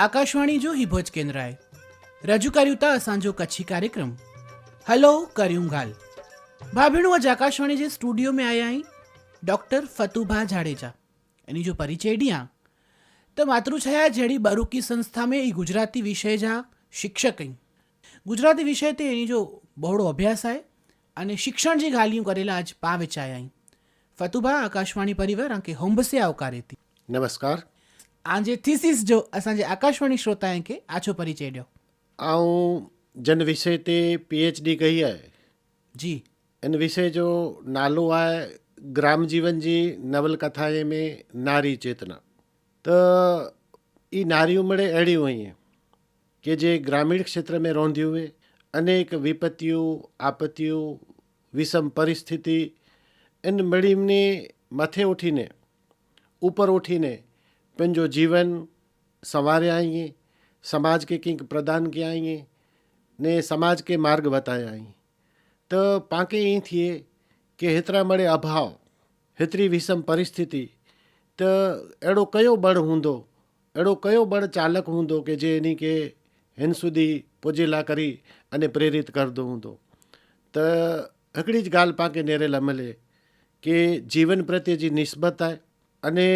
આકાશવાણી જો હિભોજ કેન્દ્રાએ રજૂ કર્યું તા સાંજો કચ્છી કાર્યક્રમ. હલો, કર્યું ગાલ. ભાભીણું આજ આકાશવાણી જે સ્ટુડિયો મેં આયા અહીં ડૉક્ટર ફતુભા જાડેજા. એની જો પરિચય ડિયા. તો માતૃછાયા જેડી બારૂકી સંસ્થા મેં એ ગુજરાતી વિષય જા શિક્ષક અહીં ગુજરાતી વિષય તે એની જો બહોળો અભ્યાસ આય અને શિક્ષણ જે ગાલિયું કરેલા આજ પાવેચાય અહીં ફતુભા, આકાશવાણી પરિવાર આંકે હોંબસે આવકારે હતી નમસ્કાર. नमस्कार आंजे थीसिस जो असांजे आकाशवाणी श्रोताएं खे आछो परिचय ॾियो आऊं जिन विषय ते पी एच डी कई आहे जी इन विषय जो नालो आहे ग्राम जीवन जी नवलकथाए में नारी चेतना त ई नारियूं मिड़े अहिड़ियूं आहिनि કે જે ગ્રામીણ ક્ષેત્ર में रहंदी हुए अनेक विपत्तियूं आपत्तियूं विषम परिस्थिति इन मिड़ीनि मथे उठीने ઉપર ઉઠીને पंहिंजो जीवन संवारिया आई समाज खे कीअं प्रदान कया आई ने समाज खे मार्ग वताया आई त पाणखे ईअं थिए की हेतिरा मड़े अभाव हेतिरी विषम परिस्थिति त अहिड़ो कयो बण हूंदो अहिड़ो कयो बण चालक हूंदो की जे इन खे हिन सुधी पुजेला करी अने प्रेरित करंदो हूंदो त हिकिड़ी ज ॻाल्हि पाण खे नेरेल मिले की जीवन प्रति जी निस्बत आहे अने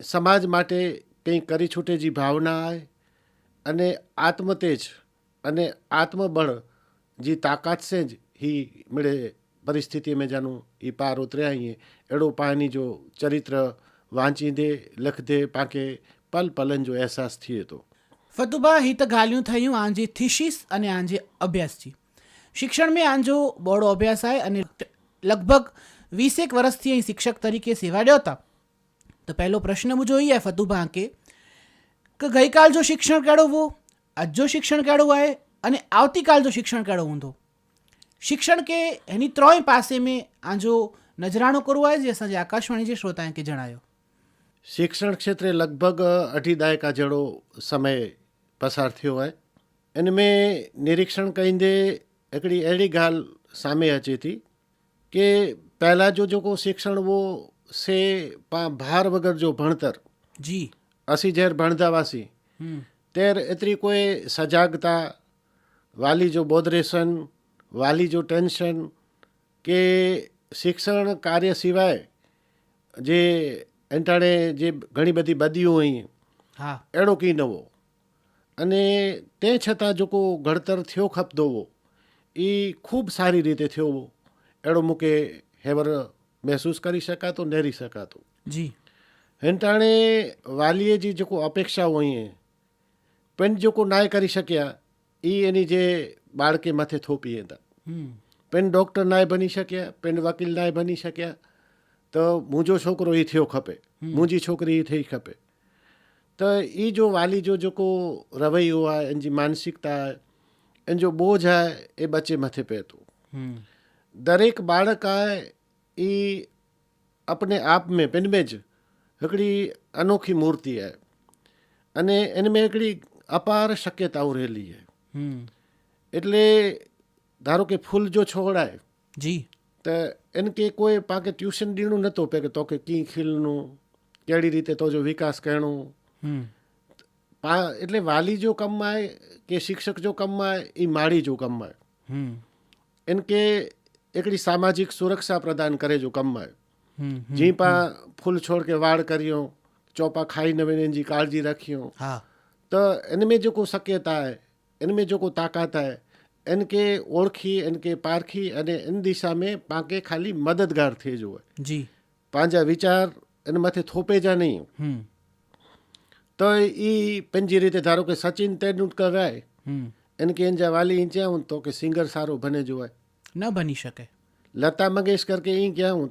સમાજ માટે કંઈ કરી છૂટે જે ભાવના આવે અને આત્મતેજ અને આત્મબળ જે તાકાત છે જ હી મળે પરિસ્થિતિ મેં જાનું એ પાર ઉતર્યા અહીં એડો પાની જો ચરિત્ર વાંચી દે લખ દે પાકે પલ પલન જો અહેસાસ થઈએ તો. ફતુબા હી તો ગાલ્યું થયું આંજે થિશિસ અને આંજે અભ્યાસથી શિક્ષણ મેં આંજો બહોળો અભ્યાસ આવે અને લગભગ વીસેક વર્ષથી અહીં શિક્ષક તરીકે સેવા હતા તો પહેલો પ્રશ્ન હું જોઈએ, ફતુ ભાંકે. કે ગઈકાલ જો શિક્ષણ કેળવવું આજ જો શિક્ષણ કેળવાય અને આવતીકાલ જો શિક્ષણ કેળવવું તો શિક્ષણ કે એની ત્રણેય પાસે મેં આજો નજરાણો કરવો જે સાંજે આકાશવાણી જે શ્રોતાએ કે જણાયો. શિક્ષણ ક્ષેત્રે લગભગ અઢી દાયકા જેટલો સમય પસાર થયો હોય. અને મેં નિરીક્ષણ કહીને એકડી એડી ગાલ સામે હતી કે પહેલાં જો જો શિક્ષણ વો से भार वगैरह जो भणतर जी असी जहर भणदा हुआसीं तेर एतिरी कोई सजागता वाली जो बोदरेसन વાલી जो टेंशन કે શિક્ષણ કાર્ય સિવાય જે એંટાણે જે ઘણી બધી બદીઓ હોય હા. એડો કંઈ નવો અને તે છતાં જો કો ઘડતર થયો ખપદો એ ખૂબ સારી રીતે થયો એડો મૂકે હેવર हींअर महसूसु करे सघां थो नेरी सघां थो जी हिनटाणे वालीअ जी जेको अपेक्षाऊं हुयूं पिण जेको नाहे करे सघिया ई इन जे ॿार खे मथे थोपी वेंदा हम्म, पिण डॉक्टर नाहे बनी सघिया पिण वकील नाहे बनी सघिया त मुंहिंजो छोकिरो ई थियो खपे मुंहिंजी छोकिरी ई थिए खपे त ई जो वाली जो जेको रवैयो आहे इन जी मानसिकता आहे इन जो बोझ आहे એ બચ્ચે મથે પે થो हम्म, દરેક બાળક आहे એ अपने आप में पिन में ज हिकिड़ी अनोखी मूर्ति आहे અને इन में हिकिड़ी अपार शक्यताऊं રહેલી आहे हम्म, એટલે ધારો કે ફૂલ જો છોડ आहे जी त इन खे कोई पाण खे ट्यूशन ॾियणो नथो पए की तोखे कीअं खिलणो कहिड़ी રીતે तुंहिंजो विकास करिणो हम्म, પા એટલે વાલી जो कमु आहे કે शिक्षक जो कमु आहे ई माड़ी जो कमु आहे એકડી સામાજિક સુરક્ષા પ્રદાન કરે જો કમમાં જી પા ફૂલ છોડ કે વાળ કર્યો ચોપા ખાઈ નવે જી કાળજી રખियो હા. તો એનમે જો કો સક્યતા હે એનમે જો કો તાકાત હે એનકે ઓળખી એનકે પારખી અને એન દિશામાં પાંકે ખાલી મદદગાર થઈ જોવે જી. પાંજા વિચાર એને માથે થોપે જા નહીં. તો એ પંજી રીતે ધારો કે સચિન તેંડુલકર રહે એનકે એન જા વાલી ઇંચ્યા હું તો કે સિંગર સારો બને જોવાય ન બની શકે લતા મંગેશકર के ईअं कयूं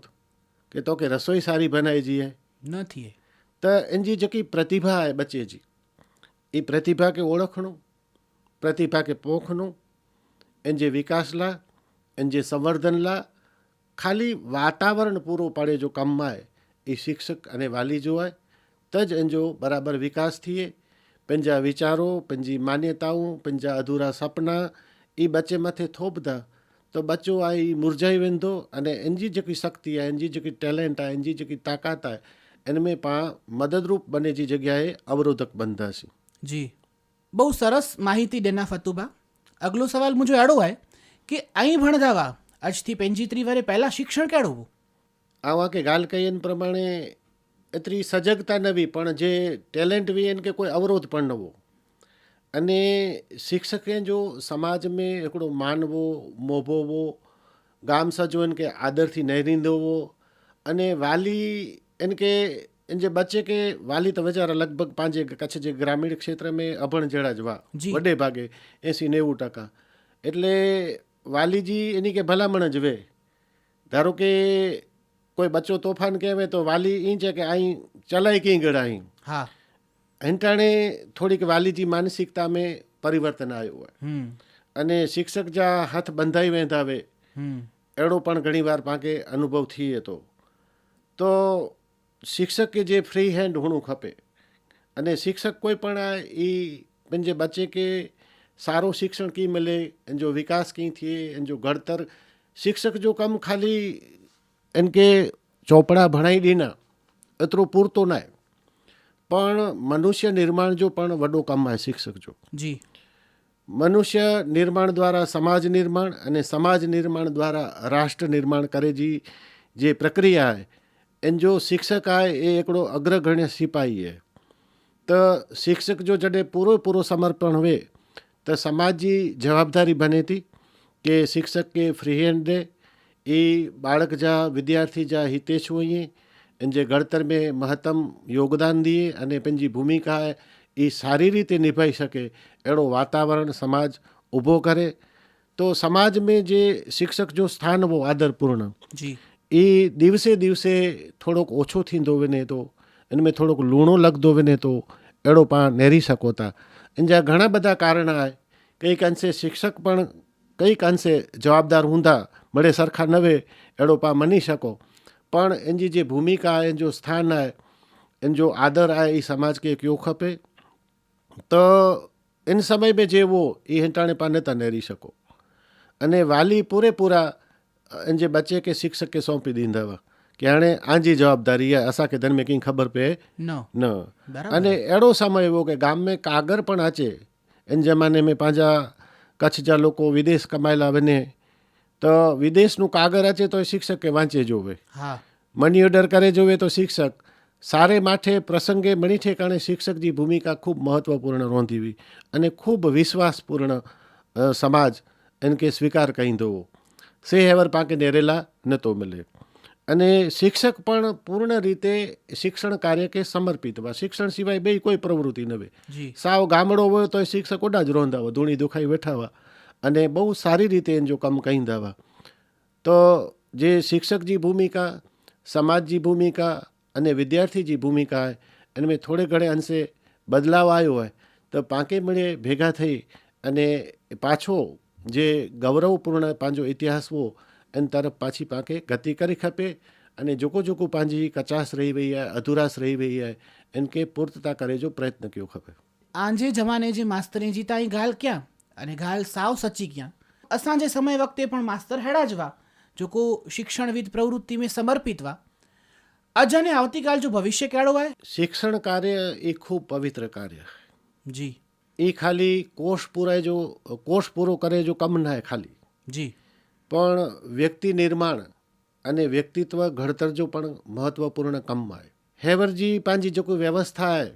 कि तोखे रसोई सारी बनाइजी आहे न थिए त इन जी जेकी प्रतिभा आहे बचे जी ई प्रतिभा खे ओळखणो प्रतिभा खे पोखणो इन जे विकास लाइ इन जे संवर्धन लाइ खाली वातावरण पूरो पाड़े जो कमु आहे એ શિક્ષક અને વાલી જો आहे त જ इन जो बराबरि विकास थिए पंहिंजा वीचारो पंहिंजी मान्यताऊं पंहिंजा अधूरा सपना એ બચે માથે થોપતા त बच्चो आई ई मुरझाई वेंदो अने इन जी जेकी शक्ति आहे इन जी जेकी टैलेंट आहे इन जी जेकी ताक़त आहे इन में पाण मदद रूप बने जी जॻहि अवरोधक बनंदासीं जी બહુ सरस माहिती ॾिना फतूबा अॻिलो सवाल मुंहिंजो अहिड़ो आहे की ऐं भणंदा हुआ अज थी पंहिंजी पंजहतरी वरे પહેલાં शिक्षण कहिड़ो હતું આવા કે ॻाल्हि कई आहिनि प्रमाणे एतिरी सजगता न हुई બી जे टैलेंट ટેલેન્ટ आहिनि की कोई अवरोध पण न ન अने शिक्षक हैं जो समाज में हिकिड़ो मानवो मोबो हो गाम सां जो हिन खे आदर थी नहरींदो हो अने वाली इन खे इन जे बचे खे वाली त वीचारा लॻभॻि पंहिंजे कच्छ जे ग्रामीण खेत्र में अभण जहिड़ा जवा वॾे भाॻे एसी नेવું ટકા એટલે વાલીજી એની કે ભલામણ જવે ધારો કે કોઈ બચ્ચો તોફાન કહેવે તો વાલી ઈ છે કે અહીં ચલાય કઈ ગળાઈ હા એંટાણે થોડીક વાલીજી માનસિકતામાં પરિવર્તન આવ્યું હોય. અને શિક્ષક જ્યાં હાથ બંધાઈ વેંધાવે એડો પણ ઘણીવાર પાંકે અનુભવ થઈ હતો તો શિક્ષક કે જે ફ્રી હેન્ડ હોણું ખપે અને શિક્ષક કોઈ પણ આ એ पंहिंजे बचे खे सारो शिक्षण कीअं मिले इन जो विकास कीअं थिए इन जो घड़तर शिक्षक जो कमु ख़ाली इनखे चौपड़ा भणाई ॾिना एतिरो पूरतो न आहे પણ મનુષ્ય નિર્માણ જો પણ વડો કામમાં શિક્ષક જો. જી. મનુષ્ય નિર્માણ દ્વારા સમાજ નિર્માણ અને સમાજ નિર્માણ દ્વારા રાષ્ટ્ર નિર્માણ કરે જી જે પ્રક્રિયા હે. એન જો શિક્ષક આય એ એકડો અગ્રગણ્ય સિપાહી હે. તો શિક્ષક જો જડે પૂરો પૂરો સમર્પણ હોય તો સમાજની જવાબદારી બને હતી કે શિક્ષક કે ફ્રી હેન્ડ દે. એ બાળક જા વિદ્યાર્થી જા હિતેશ હોઈએ इन जे गणतर में महतम योगदान ॾिए अने पंहिंजी भूमिका ई सारी रीति निभाए सघे अहिड़ो वातावरण समाज उभो करे તો સમાજમાં જે શિક્ષકનું સ્થાન બહુ આદરપૂર્ણ. એ દિવસે દિવસે થોડોક ઓછો થींदो वञे थो हिन में થોડોક લૂણો લॻंदो वञे थो अहिड़ो पाण नेरी सघो था इन जा ઘણા બધા કારણ आहे કંઈક અંશે શિક્ષક પણ કંઈક અંશે જવાબદાર હૂંदा મળે સરખા ન વે અहिड़ो પાण મની શકો. पण इन जी जीअं भूमिका आहे इन जो स्थान आहे इन जो आदर आहे ई समाज खे कयो खपे त इन समय में जे वो ई हिंटाणे पाने था नेरी सघो अने वाली पूरेपूरा इन जे बचे खे शिक्षक खे सौंपी ॾींदव की हाणे आंजी जवाबदारी आहे असांखे धन में कीअं ख़बर पए न न अने अहिड़ो समय हुओ की गाम में कागर पण अचे इन ज़माने में पंहिंजा कच्छ जा लोको विदेश कमाए लाइ वञे તો વિદેશનું કાગર અચે તો એ શિક્ષકે વાંચે જોવે મની ઓર્ડર કરે જોવે તો શિક્ષક. સારે માઠે પ્રસંગે મણીઠે કારણે શિક્ષકની ભૂમિકા ખૂબ મહત્વપૂર્ણ રોંધીવી અને ખૂબ વિશ્વાસપૂર્ણ સમાજ એને કે સ્વીકાર કહી દેવો સે હેવર પાકે નેરેલા ન તો મળે અને શિક્ષક પણ પૂર્ણ રીતે શિક્ષણ કાર્ય કે સમર્પિત વા. શિક્ષણ સિવાય બે કોઈ પ્રવૃત્તિ નવે સાવ ગામડો હોય તો શિક્ષક ઓડા જ રોંધાવો ધૂણી દુખાઈ બેઠાવા અને બહુ સારી રીતે એને જો કમ કહી દવા. તો જે શિક્ષકજી ભૂમિકા, સમાજજી ભૂમિકા અને વિદ્યાર્થીજી ભૂમિકા એમાં થોડે ઘણે અંશે બદલાવ આવ્યો હોય, તો પાંકે મળે ભેગા થઈ અને પાછો જે ગૌરવપૂર્ણ પાંજો ઇતિહાસ હો એની તરફ પાછી પાંકે ગતિ કરી ખપે અને જોકો જોકો પાંજી કચાશ રહી વઈ आहे અધૂરાશ રહી વઈ आहे इनके પૂર્તતા કરે જો પ્રયત્ન કયો ખપે. આંજે જમાને જે માસ્તરે જીતા ગાલ ક્યાં? અને ઘાયલ સાવ સચી ગયા. અસાંજે સમય વખતે પણ માસ્તર હેડાજવા જોકો શિક્ષણવિદ પ્રવૃત્તિમાં સમર્પિતવા. આજ અને આવતીકાલ જો ભવિષ્ય કેળવાય શિક્ષણ કાર્ય એ ખૂબ પવિત્ર કાર્ય. જી. એ ખાલી કોષ પૂરાય જો કોષ પૂરો કરે જો કમ ના ખાલી. જી. પણ વ્યક્તિ નિર્માણ અને વ્યક્તિત્વ ઘડતર જો પણ મહત્વપૂર્ણ કમમાં આવે હેવરજી પાંજી જો કોઈ વ્યવસ્થા આવે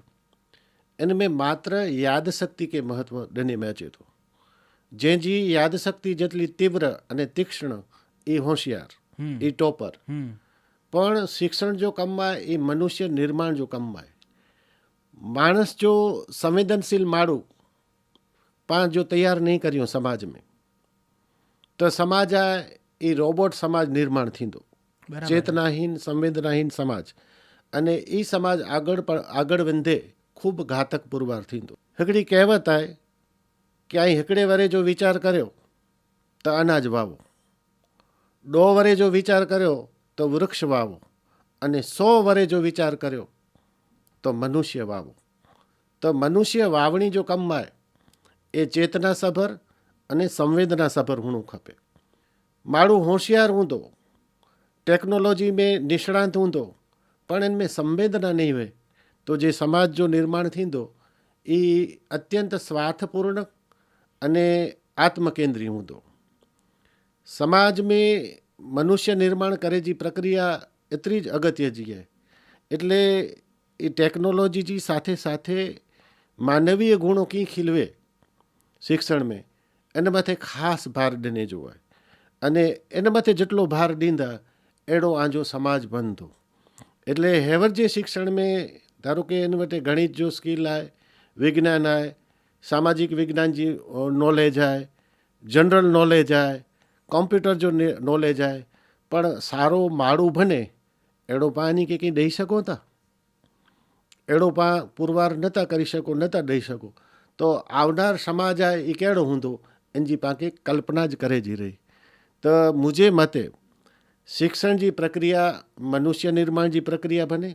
એને મેં માત્ર યાદશક્તિ કે મહત્વ દને મેં ચેતો. જેજી યાદશક્તિ જેટલી તીવ્ર અને તીક્ષ્ણ એ હોશિયાર એ ટોપર. પણ શિક્ષણ જો કમાય એ મનુષ્ય નિર્માણ જો કમાય. માણસ જો સંવેદનશીલ માળું પણ જો તૈયાર નહીં કર્યું સમાજ મેં તો સમાજ આ એ રોબોટ સમાજ નિર્માણ થીંદો. ચેતનાહીન સંવેદનાહીન સમાજ. અને એ સમાજ આગળ પણ આગળ વંધે ખૂબ ઘાતક પુરવાર થીંદો. हिकिड़ी कहावत आहे ક્યાંય હેકડે વરે જો વિચાર કર્યો, તો અનાજ વાવો. ડો વરે જો વિચાર કર્યો, તો વૃક્ષ વાવો. અને સો વરે જો વિચાર કર્યો, તો મનુષ્ય વાવો. તો મનુષ્ય વાવણી જો કમાય એ ચેતના સભર અને સંવેદના સભર હોણું ખપે. માળું હોશિયાર હું તો ટેકનોલોજી મેં નિષ્ણાંત હું તો પણ એમને સંવેદના નહીં હોય, તો જે સમાજ જો નિર્માણ થીंदो એ અત્યંત સ્વાર્થપૂર્ણ અને આત્મકેન્દ્રી हूंदो समाज में मनुष्य निर्माण करे जी प्रक्रिया एतिरी ज अगत्य जी आहे એટલે એ ટેકનોલોજી जी સાથે સાથે માનવીય ગુણો कीअं ખીલવે શિક્ષણ में એના માથે ખાસ ભાર ॾिने जो आहे અને એના માથે જેટલો ભાર ॾींदा अहिड़ो आंजो समाज बनंदो એટલે હેવર जे शिक्षण में ધારો કે એના માટે ગણિત जो स्किल आहे विज्ञान आहे સામાજિક વિજ્ઞાન જે નોલેજ આય જનરલ નોલેજ આય કોમ્પ્યુટર જો નોલેજ આય, પણ સારો માળું બને, એડો પાની કે કંઈ દઈ શકો તા? એડો પા પુરવાર નહોતા કરી શકો નહોતા દઈ શકો. તો આવનાર સમાજ આ એ કેળો ઊંધો એની પાકે કલ્પના જ કરે જી રહી. તો મુજે મતે શિક્ષણજી પ્રક્રિયા, મનુષ્ય નિર્માણજી પ્રક્રિયા બને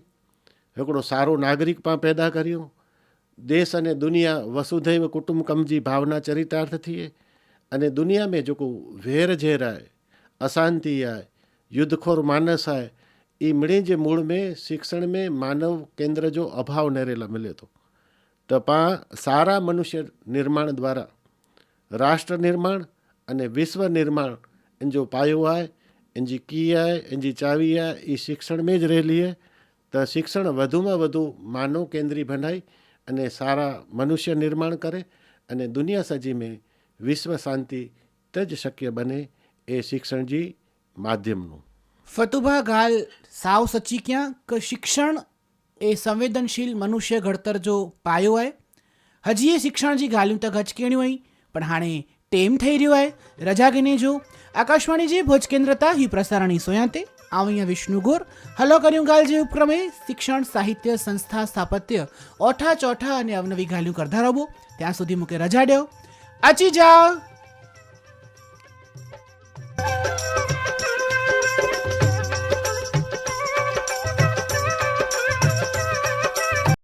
એકડો સારો નાગરિક પણ પેદા કર્યો देश अने दुनिया वसुधैव कुटुंबकम जी भावना चरितार्थ थिए अने दुनिया में जेको वेर झेर आहे अशांती आहे युद्धखोर मानस आहे ई मिड़ी जे मूड़ में शिक्षण में मानव केंद्र जो अभाव नरेल मिले थो त पाण सारा मनुष्य निर्माण द्वारा राष्ट्र निर्माण अने विश्व निर्माण इन जो पायो आहे इन जी की आहे इन जी चावी आहे ई शिक्षण में ज रहेली आहे त शिक्षण वधि में वधि मानव केंद्री बनाई અને સારા મનુષ્ય નિર્માણ કરે અને દુનિયા સજીમે વિશ્વ શાંતિ જ શક્ય બને એ શિક્ષણજી માધ્યમનું. ફતુભા ગાલ સાવ સચી ક્યાં? કે શિક્ષણ એ સંવેદનશીલ મનુષ્ય ઘડતર જો પાયો હોય હજી એ શિક્ષણજી ગાલ્યું તક હચકેણ્યું હોય પણ હાણે ટેમ થઈ રહ્યું હોય રજા ગીને જો? આકાશવાણી જે ભોજ કેન્દ્રતા હિ પ્રસારણી સોયાતે? આવિયા વિષ્ણુગોર. હલો કર્યું ગાલજી ઉપક્રમે શિક્ષણ, સાહિત્ય, સંસ્થા, સ્થાપત્ય, ઓઠા ચોઠા અને અવનવી ગાલ્યું કરધારબો ત્યાં સુધી મૂકે રજા ડ્યો આચી જાઓ